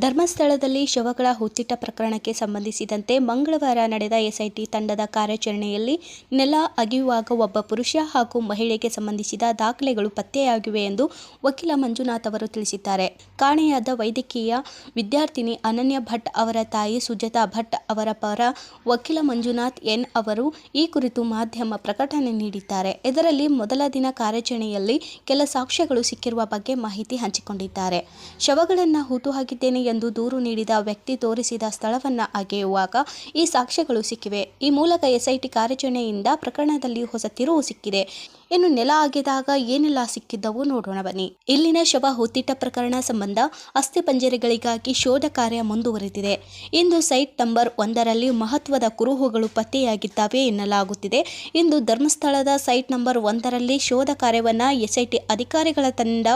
ಧರ್ಮಸ್ಥಳದಲ್ಲಿ ಶವಗಳ ಹುಚ್ಚಿಟ್ಟ ಪ್ರಕರಣಕ್ಕೆ ಸಂಬಂಧಿಸಿದಂತೆ ಮಂಗಳವಾರ ನಡೆದ ಎಸ್ಐಟಿ ತಂಡದ ಕಾರ್ಯಾಚರಣೆಯಲ್ಲಿ ನೆಲ ಅಗಿಯುವಾಗ ಒಬ್ಬ ಪುರುಷ ಹಾಗೂ ಮಹಿಳೆಗೆ ಸಂಬಂಧಿಸಿದ ದಾಖಲೆಗಳು ಪತ್ತೆಯಾಗಿವೆ ಎಂದು ವಕೀಲ ಮಂಜುನಾಥ್ ಅವರು ತಿಳಿಸಿದ್ದಾರೆ. ಕಾಣೆಯಾದ ವೈದ್ಯಕೀಯ ವಿದ್ಯಾರ್ಥಿನಿ ಅನನ್ಯ ಭಟ್ ಅವರ ತಾಯಿ ಸುಜತಾ ಭಟ್ ಅವರ ಪರ ವಕೀಲ ಮಂಜುನಾಥ್ ಎನ್ ಅವರು ಈ ಕುರಿತು ಮಾಧ್ಯಮ ಪ್ರಕಟಣೆ ನೀಡಿದ್ದಾರೆ. ಇದರಲ್ಲಿ ಮೊದಲ ದಿನ ಕಾರ್ಯಾಚರಣೆಯಲ್ಲಿ ಕೆಲ ಸಾಕ್ಷ್ಯಗಳು ಸಿಕ್ಕಿರುವ ಬಗ್ಗೆ ಮಾಹಿತಿ ಹಂಚಿಕೊಂಡಿದ್ದಾರೆ. ಶವಗಳನ್ನು ಹೂತು ಹಾಕಿದ್ದೇನೆ ಎಂದು ದೂರು ನೀಡಿದ ವ್ಯಕ್ತಿ ತೋರಿಸಿದ ಸ್ಥಳವನ್ನು ಅಗೆಯುವಾಗ ಈ ಸಾಕ್ಷ್ಯಗಳು ಸಿಕ್ಕಿವೆ. ಈ ಮೂಲಕ ಎಸ್ಐಟಿ ಕಾರ್ಯಾಚರಣೆಯಿಂದ ಪ್ರಕರಣದಲ್ಲಿ ಹೊಸ ತಿರುವು ಸಿಕ್ಕಿದೆ. ಇನ್ನು ನೆಲ ಆಗಿದಾಗ ಏನೆಲ್ಲ ಸಿಕ್ಕಿದ್ದವು ನೋಡೋಣ ಬನ್ನಿ. ಇಲ್ಲಿನ ಶವ ಹೊತ್ತಿಟ್ಟ ಪ್ರಕರಣ ಸಂಬಂಧ ಅಸ್ಥಿಪಂಜರಗಳಿಗಾಗಿ ಶೋಧ ಕಾರ್ಯ ಮುಂದುವರೆದಿದೆ. ಇಂದು ಸೈಟ್ ನಂಬರ್ ಒಂದರಲ್ಲಿ ಮಹತ್ವದ ಕುರುಹುಗಳು ಪತ್ತೆಯಾಗಿದ್ದಾವೆ ಎನ್ನಲಾಗುತ್ತಿದೆ. ಇಂದು ಧರ್ಮಸ್ಥಳದ ಸೈಟ್ ನಂಬರ್ ಒಂದರಲ್ಲಿ ಶೋಧ ಕಾರ್ಯವನ್ನು ಎಸ್ಐಟಿ ಅಧಿಕಾರಿಗಳ ತಂಡ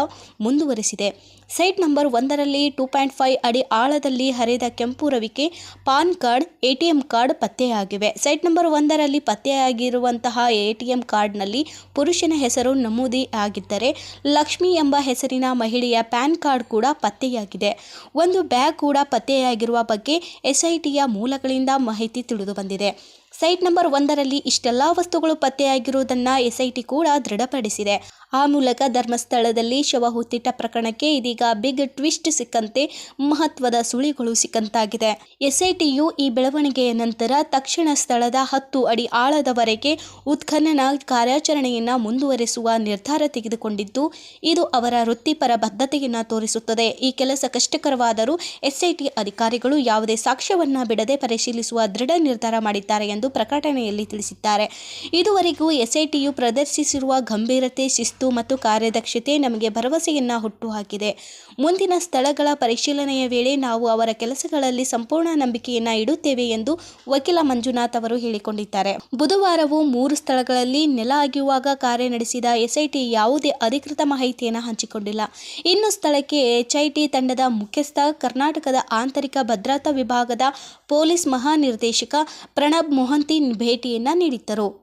ಮುಂದುವರೆಸಿದೆ. ಸೈಟ್ ನಂಬರ್ ಒಂದರಲ್ಲಿ ಟೂ ಪಾಯಿಂಟ್ ಫೈವ್ ಅಡಿ ಆಳದಲ್ಲಿ ಹರಿದ ಕೆಂಪು ರವಿಕೆ, ಪಾನ್ ಕಾರ್ಡ್, ಎಟಿಎಂ ಕಾರ್ಡ್ ಪತ್ತೆಯಾಗಿವೆ. ಸೈಟ್ ನಂಬರ್ ಒಂದರಲ್ಲಿ ಪತ್ತೆಯಾಗಿರುವಂತಹ ಎಟಿಎಂ ಕಾರ್ಡ್ನಲ್ಲಿ ಪುರುಷನ ಹೆಸರು ನಮೂದಿ ಆಗಿದ್ದರೆ ಲಕ್ಷ್ಮಿ ಎಂಬ ಹೆಸರಿನ ಮಹಿಳೆಯ ಪ್ಯಾನ್ ಕಾರ್ಡ್ ಕೂಡ ಪತ್ತೆಯಾಗಿದೆ. ಒಂದು ಬ್ಯಾಗ್ ಕೂಡ ಪತ್ತೆಯಾಗಿರುವ ಬಗ್ಗೆ ಎಸ್ಐಟಿಯ ಮೂಲಗಳಿಂದ ಮಾಹಿತಿ ತಿಳಿದು ಬಂದಿದೆ. ಸೈಟ್ ನಂಬರ್ ಒಂದರಲ್ಲಿ ಇಷ್ಟೆಲ್ಲ ವಸ್ತುಗಳು ಪತ್ತೆಯಾಗಿರುವುದನ್ನು ಎಸ್ಐಟಿ ಕೂಡ ದೃಢಪಡಿಸಿದೆ. ಆ ಮೂಲಕ ಧರ್ಮಸ್ಥಳದಲ್ಲಿ ಶವ ಹುತ್ತಿಟ್ಟ ಪ್ರಕರಣಕ್ಕೆ ಇದೀಗ ಬಿಗ್ ಟ್ವಿಸ್ಟ್ ಸಿಕ್ಕಂತೆ ಮಹತ್ವದ ಸುಳಿಗಳು ಸಿಕ್ಕಂತಾಗಿದೆ. ಎಸ್ಐಟಿಯು ಈ ಬೆಳವಣಿಗೆಯ ನಂತರ ತಕ್ಷಣ ಸ್ಥಳದ ಹತ್ತು ಅಡಿ ಆಳದವರೆಗೆ ಉತ್ಖನನ ಕಾರ್ಯಾಚರಣೆಯನ್ನು ಮುಂದುವರೆಸುವ ನಿರ್ಧಾರ ತೆಗೆದುಕೊಂಡಿದ್ದು, ಇದು ಅವರ ವೃತ್ತಿಪರ ಬದ್ಧತೆಯನ್ನು ತೋರಿಸುತ್ತದೆ. ಈ ಕೆಲಸ ಕಷ್ಟಕರವಾದರೂ ಎಸ್ಐಟಿ ಅಧಿಕಾರಿಗಳು ಯಾವುದೇ ಸಾಕ್ಷ್ಯವನ್ನ ಬಿಡದೆ ಪರಿಶೀಲಿಸುವ ದೃಢ ನಿರ್ಧಾರ ಮಾಡಿದ್ದಾರೆ ಎಂದು ಪ್ರಕಟಣೆಯಲ್ಲಿ ತಿಳಿಸಿದ್ದಾರೆ. ಇದುವರೆಗೂ ಎಸ್ಐಟಿಯು ಪ್ರದರ್ಶಿಸಿರುವ ಗಂಭೀರತೆ, ಶಿಸ್ತು ಮತ್ತು ಕಾರ್ಯದಕ್ಷತೆ ನಮಗೆ ಭರವಸೆಯನ್ನ ಹುಟ್ಟುಹಾಕಿದೆ. ಮುಂದಿನ ಸ್ಥಳಗಳ ಪರಿಶೀಲನೆಯ ವೇಳೆ ನಾವು ಅವರ ಕೆಲಸಗಳಲ್ಲಿ ಸಂಪೂರ್ಣ ನಂಬಿಕೆಯನ್ನ ಇಡುತ್ತೇವೆ ಎಂದು ವಕೀಲ ಮಂಜುನಾಥ್ ಅವರು ಹೇಳಿಕೊಂಡಿದ್ದಾರೆ. ಬುಧವಾರವೂ ಮೂರು ಸ್ಥಳಗಳಲ್ಲಿ ನೆಲ ಕಾರ್ಯ ನಡೆಸಿದ ಎಸ್ಐಟಿ ಯಾವುದೇ ಅಧಿಕೃತ ಮಾಹಿತಿಯನ್ನು ಹಂಚಿಕೊಂಡಿಲ್ಲ. ಇನ್ನು ಸ್ಥಳಕ್ಕೆ ಎಚ್ಐಟಿ ತಂಡದ ಮುಖ್ಯಸ್ಥ, ಕರ್ನಾಟಕದ ಆಂತರಿಕ ಭದ್ರತಾ ವಿಭಾಗದ ಪೊಲೀಸ್ ಮಹಾನಿರ್ದೇಶಕ ಪ್ರಣಬ್ ಮೊಹಂತಿ ಭೇಟಿಯನ್ನು ನೀಡಿದ್ದರು.